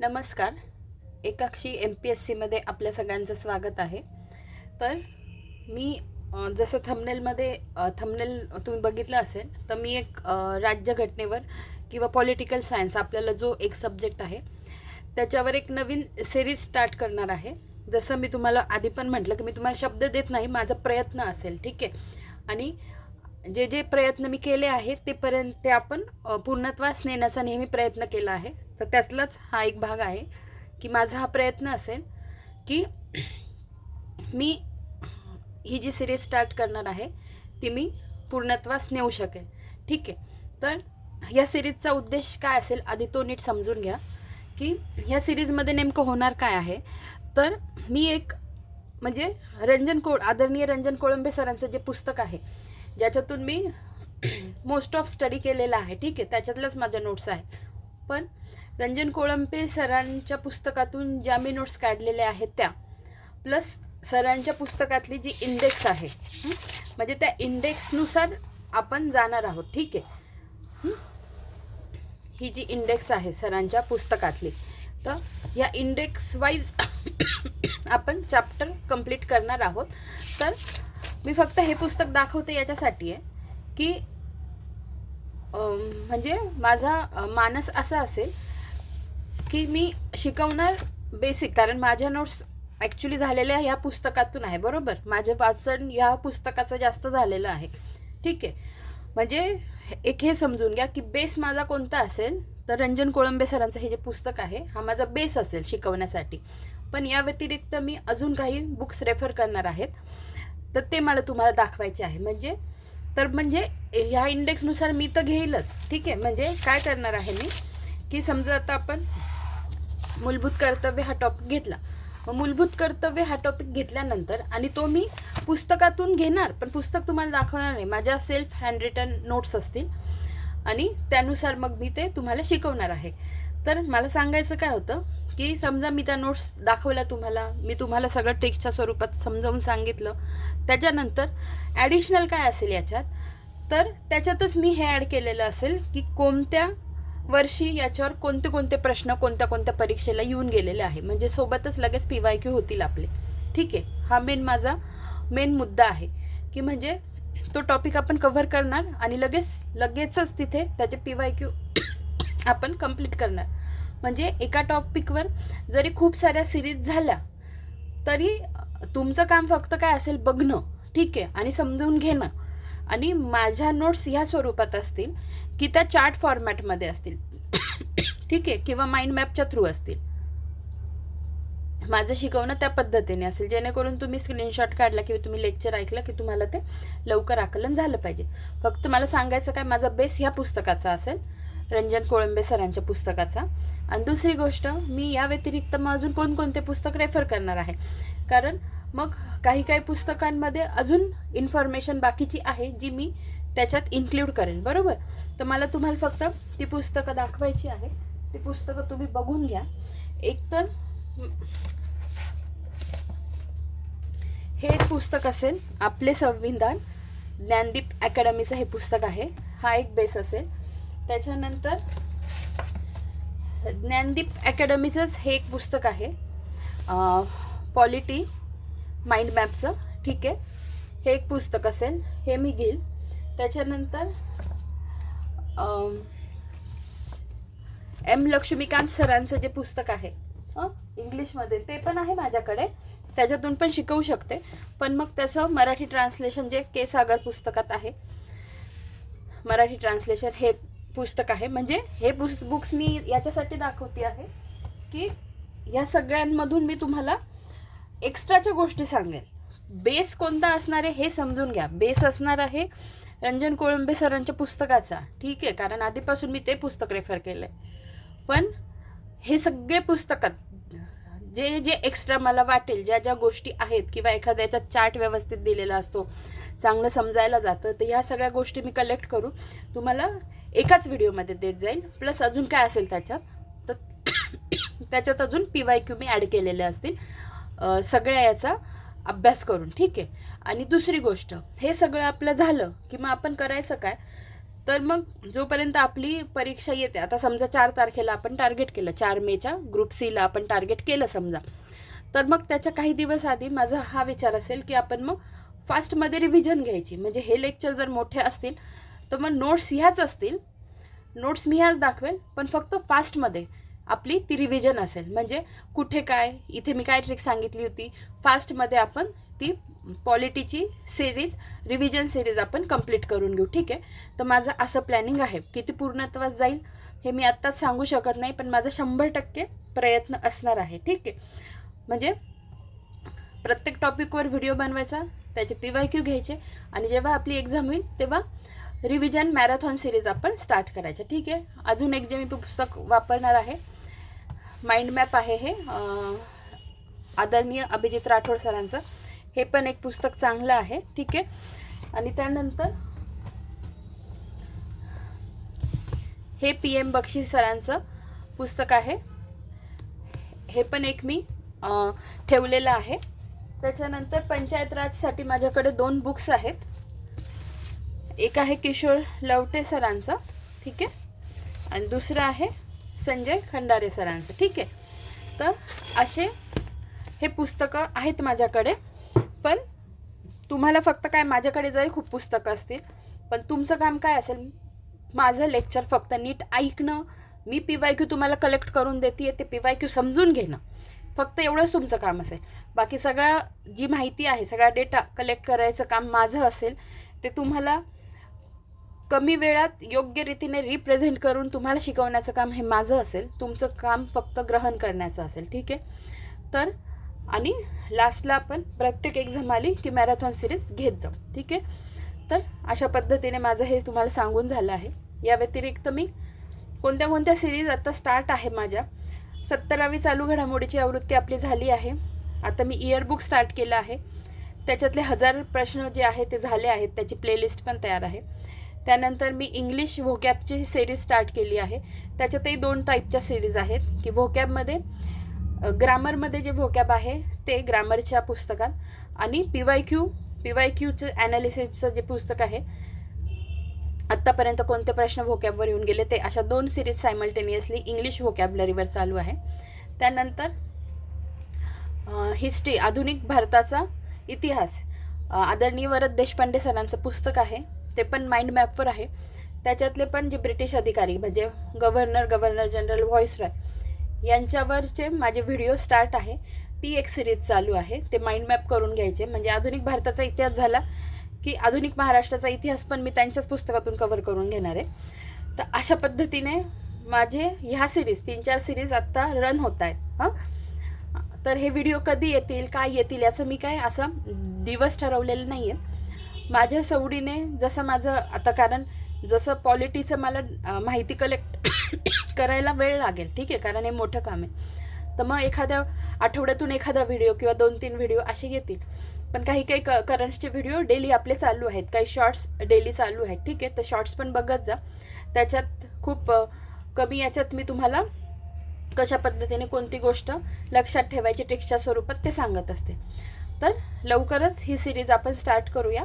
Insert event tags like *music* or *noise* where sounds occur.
नमस्कार. एकाक्षी M P S सीमध्ये आपल्या सगळ्यांचं स्वागत आहे. तर मी जसं थमनेलमध्ये थमनेल तुम्ही बघितलं असेल तर मी एक राज्यघटनेवर किंवा पॉलिटिकल सायन्स आपल्याला जो एक सब्जेक्ट आहे त्याच्यावर एक नवीन सिरीज स्टार्ट करणार आहे. जसं मी तुम्हाला आधी पण म्हटलं की मी तुम्हाला शब्द देत नाही माझा प्रयत्न असेल ठीक आहे? आणि जे जे प्रयत्न मी केले आहेत तेपर्यंत ते आपण पूर्णत्वास नेण्याचा नेहमी प्रयत्न केला आहे. तर त्यातलाच हा एक भाग आहे की माझा हा प्रयत्न असेल की *clears throat* मी ही जी सिरीज स्टार्ट करणार आहे ती मी पूर्णत्वास नेऊ शकेल. ठीक आहे. तर या सिरीजचा उद्देश काय असेल आधी तो नीट समजून घ्या की ह्या सिरीजमध्ये नेमकं होणार काय आहे. तर मी एक म्हणजे रंजन कोळ आदरणीय रंजन कोळंबे सरांचं जे पुस्तक आहे ज्याच्यातून मी मोस्ट ऑफ स्टडी केलेला आहे. ठीक आहे? त्याच्यातल्याच माझ्या नोट्स आहेत. पण रंजन कोळंबे सरांच्या पुस्तकातून ज्या मी नोट्स काढलेल्या आहेत त्या प्लस सरांच्या पुस्तकातली जी इंडेक्स आहे म्हणजे त्या इंडेक्सनुसार आपण जाणार आहोत. ठीक आहे? ही? जी इंडेक्स आहे सरांच्या पुस्तकातली तर या इंडेक्स वाईज *coughs* आपण चॅप्टर कंप्लीट करणार आहोत. तर मी फक्त हे पुस्तक दाखवते याच्यासाठी आहे की म्हणजे माझा मानस असा असेल की मी शिकवणार बेसिक कारण माझ्या नोट्स ॲक्च्युली झालेल्या ह्या पुस्तकातून आहे बरोबर? माझे वाचन ह्या पुस्तकाचं जास्त झालेलं आहे. ठीक आहे. म्हणजे एक हे समजून घ्या की बेस माझा कोणता असेल तर रंजन कोळंबे सरांचं हे जे पुस्तक आहे हा माझा बेस असेल शिकवण्यासाठी. पण या व्यतिरिक्त मी अजून काही बुक्स रेफर करणार आहेत. तर ते मला तुम्हाला दाखवायचे आहे. म्हणजे तर म्हणजे ह्या इंडेक्सनुसार मी तर घेईलच. ठीक आहे? म्हणजे काय करणार आहे मी? की समजा आता आपण मूलभूत कर्तव्य हा टॉपिक घेतला. मूलभूत कर्तव्य हा टॉपिक घेतल्यानंतर आणि तो मी पुस्तकातून घेणार पण पुस्तक तुम्हाला दाखवणार नाही. माझ्या सेल्फ हँड रिटन नोट्स असतील. आणि त्यानुसार मग मी ते तुम्हाला शिकवणार आहे. तर मला सांगायचं काय होतं? की समजा मी त्या नोट्स दाखवल्या तुम्हाला मी तुम्हाला सगळं टेक्स्टच्या स्वरूपात समजावून सांगितलं. त्याच्यानंतर ॲडिशनल काय असेल याच्यात? तर त्याच्यातच मी हे ॲड केलेलं असेल की कोणत्या वर्षी याच्यावर कोणते कोणते प्रश्न कोणत्या कोणत्या परीक्षेला येऊन गेलेले आहे. म्हणजे सोबतच लगेच पी वाय क्यू होतील आपले. ठीक आहे? हा मेन माझा मेन मुद्दा आहे. की म्हणजे तो टॉपिक आपण कव्हर करणार आणि लगेच लगेचच तिथे त्याचे पी वाय क्यू आपण कंप्लीट करणार. म्हणजे एका टॉपिकवर जरी खूप साऱ्या सिरीज झाल्या तरी तुमचं काम फक्त काय असेल बघणं. ठीक आहे आणि समजून घेणं. आणि माझ्या नोट्स ह्या स्वरूपात असतील की त्या चार्ट फॉर्मॅटमध्ये असतील. ठीक आहे किंवा माइंड मॅपच्या थ्रू असतील. माझं शिकवणं त्या पद्धतीने असेल जेणेकरून तुम्ही स्क्रीनशॉट काढला किंवा तुम्ही लेक्चर ऐकलं की तुम्हाला ते लवकर आकलन झालं पाहिजे. फक्त मला सांगायचं काय माझा बेस ह्या पुस्तकाचा असेल. रंजन कोळंबे सरांच्या पुस्तकाचा. आणि दुसरी गोष्ट मी या व्यतिरिक्त मग अजून कोणकोणते पुस्तक रेफर करणार आहे? कारण मग काही काही पुस्तकांमध्ये अजून इन्फॉर्मेशन बाकीची आहे जी मी त्याच्यात इन्क्ल्यूड करेन. बरोबर? तर मला तुम्हाला फक्त ती पुस्तकं दाखवायची आहे. ती पुस्तकं तुम्ही बघून घ्या. एकतर हे एक पुस्तक असेल आपले संविधान ज्ञानदीप अकॅडमीचं हे पुस्तक आहे. हा एक बेस असेल. त्याच्यानंतर ज्ञानदीप अकॅडमीचंच हे एक पुस्तक आहे. पॉलिटी माइंड मॅपचं ठीक आहे? हे एक पुस्तक असेल. हे मी घेईल. त्याच्यानंतर एम लक्ष्मीकांत सरांचं जे पुस्तक आहे हं, इंग्लिशमध्ये ते पण आहे माझ्याकडे. त्याच्यातून पण शिकवू शकते. पण मग त्याचं मराठी ट्रान्सलेशन जे के सागर पुस्तकात आहे मराठी ट्रान्सलेशन हे पुस्तक आहे. म्हणजे हे बुक्स बुक्स मी याच्यासाठी दाखवते आहे की या सगळ्यांमधून मी तुम्हाला एक्स्ट्राच्या गोष्टी सांगेल बेस कोणता असणार आहे हे समजून घ्या. बेस असणार आहे रंजन कोळंबे सरांच्या पुस्तकाचा. ठीक आहे? कारण आधीपासून मी ते पुस्तक रेफर केलं आहे पण हे सगळे पुस्तकात जे जे एक्स्ट्रा मला वाटेल ज्या ज्या गोष्टी आहेत किंवा एखाद्याचा चार्ट व्यवस्थित दिलेला असतो चांगलं समजायला जातं तर ह्या सगळ्या गोष्टी मी कलेक्ट करू. तुम्हाला एकाच व्हिडिओमध्ये देत जाईल. प्लस अजून काय असेल त्याच्यात? तर *coughs* त्याच्यात अजून पी वाय क्यू मी ॲड केलेले असतील. सगळ्या याचा अभ्यास करून ठीक आहे? आणि दुसरी गोष्ट हे सगळं आपलं झालं की मग आपण करायचं काय? तर मग जोपर्यंत आपली परीक्षा येते आता समजा चार तारखेला आपण टार्गेट केलं चार मेच्या ग्रुप सीला आपण टार्गेट केलं समजा. तर मग त्याच्या काही दिवस आधी माझा हा विचार असेल की आपण मग फास्टमध्ये रिव्हिजन घ्यायची. म्हणजे हे लेक्चर जर मोठे असतील तर मग नोट्स ह्याच असतील. नोट्स मी ह्याच दाखवेल पण फक्त फास्टमध्ये आपली ती रिव्हिजन असेल. म्हणजे कुठे काय इथे मी काय ट्रिक सांगितली होती फास्टमध्ये आपण ती पॉलिटीची सिरीज रिव्हिजन सिरीज आपण कंप्लीट करून घेऊ. ठीक आहे? तर माझं असं प्लॅनिंग आहे. किती पूर्णत्वास जाईल हे मी आत्ताच सांगू शकत नाही पण माझा शंभर टक्के प्रयत्न असणार आहे. ठीक आहे? म्हणजे प्रत्येक टॉपिकवर व्हिडिओ बनवायचा त्याचे पी वाय क्यू घ्यायचे आणि जेव्हा आपली एक्झाम होईल तेव्हा रिव्हिजन मॅरेथॉन सिरीज आपण स्टार्ट करायचं ठीक आहे? अजून एक जे मी पुस्तक वापरणार आहे माइंड मॅप आहे हे आदरणीय अभिजित राठोड सरांचं. हे पण एक पुस्तक चांगलं आहे. ठीक आहे? आणि त्यानंतर हे पी एम बक्षी सरांचं पुस्तक आहे. हे पण एक मी ठेवलेलं आहे. त्याच्यानंतर पंचायत राजसाठी माझ्याकडे दोन बुक्स आहेत. एक आहे किशोर लवटे सरांचं ठीक आहे? आणि दुसरं आहे संजय खंडारे सरांचं ठीक आहे? तर असे हे पुस्तकं आहेत माझ्याकडे पण तुम्हाला फक्त काय माझ्याकडे जरी खूप पुस्तकं असतील पण तुमचं काम काय असेल? माझं लेक्चर फक्त नीट ऐकणं मी पी वाय क्यू तुम्हाला कलेक्ट करून देते ते पी वाय क्यू समजून घेणं. फक्त एवढंच तुमचं काम असेल. बाकी सगळा जी माहिती आहे सगळा डेटा कलेक्ट करायचं काम माझं असेल ते तुम्हाला कमी वेळात योग्य रीतीने रिप्रेझेंट करून तुम्हाला शिकवण्याचं काम हे माझं असेल तुमचं काम फक्त ग्रहण करण्याचं असेल ठीक आहे? तर आणि लास्टला आपण प्रत्येक एक्झाम आली की मॅरेथॉन सिरीज घेत जाऊ ठीक आहे? तर अशा पद्धतीने माझं हे तुम्हाला सांगून झालं आहे. या व्यतिरिक्त मी कोणत्या कोणत्या सिरीज आता स्टार्ट आहे माझ्या? सत्तरावी चालू घडामोडीची आवृत्ती आपली झाली आहे. आता मी इयरबुक स्टार्ट केलं आहे. त्याच्यातले हजार प्रश्न जे आहे ते झाले आहेत. त्याची प्लेलिस्ट पण तयार आहे. त्यानंतर मी इंग्लिश व्होकॅबची सिरीज स्टार्ट केली आहे. त्याच्यातही दोन टाईपच्या सिरीज आहेत की व्होकॅबमध्ये ग्रामरमध्ये जे व्होकॅब आहे ते ग्रामरच्या पुस्तकात आणि P Y Q P Y क्यूचं ॲनालिसिसचं जे पुस्तक आहे आत्तापर्यंत कोणते प्रश्न व्होकॅबवर येऊन गेले ते अशा दोन सिरीज सायमल्टेनियसली इंग्लिश व्होकॅबलरीवर चालू आहे. त्यानंतर हिस्ट्री आधुनिक भारताचा इतिहास आदरणीय वरद देशपांडे सरांचं पुस्तक आहे ते पण माइंड मॅपवर आहे. त्याच्यातले पण जे ब्रिटिश अधिकारी म्हणजे गव्हर्नर गव्हर्नर जनरल व्हॉइसरॉय यांच्यावरचे माझे व्हिडिओ स्टार्ट आहे. ती एक सिरीज चालू आहे. ते माइंड मॅप करून घ्यायचे. म्हणजे आधुनिक भारताचा इतिहास झाला की आधुनिक महाराष्ट्राचा इतिहास पण मी त्यांच्याच पुस्तकातून कव्हर करून घेणार आहे. तर अशा पद्धतीने माझे ह्या सिरीज तीन चार सिरीज आत्ता रन होत आहेत. हां? तर हे व्हिडिओ कधी येतील काय येतील याचं मी काय असं दिवस ठरवलेलं नाही आहे माझ्या सवडीने जसं माझं आता कारण जसं पॉलिटीचं मला माहिती कलेक्ट करायला वेळ लागेल ठीक आहे कारण हे मोठं काम आहे. तर मग एखाद्या आठवड्यातून एखादा व्हिडिओ किंवा दोन तीन व्हिडिओ असे येतील पण काही काही क करंटचे व्हिडिओ डेली आपले चालू आहेत. काही शॉर्ट्स डेली चालू आहेत ठीक आहे. तर शॉर्ट्स पण बघत जा. त्याच्यात खूप कमी याच्यात मी तुम्हाला कशा पद्धतीने कोणती गोष्ट लक्षात ठेवायची टेक्स्टच्या स्वरूपात ते सांगत असते. तर लवकरच ही सिरीज आपण स्टार्ट करूया.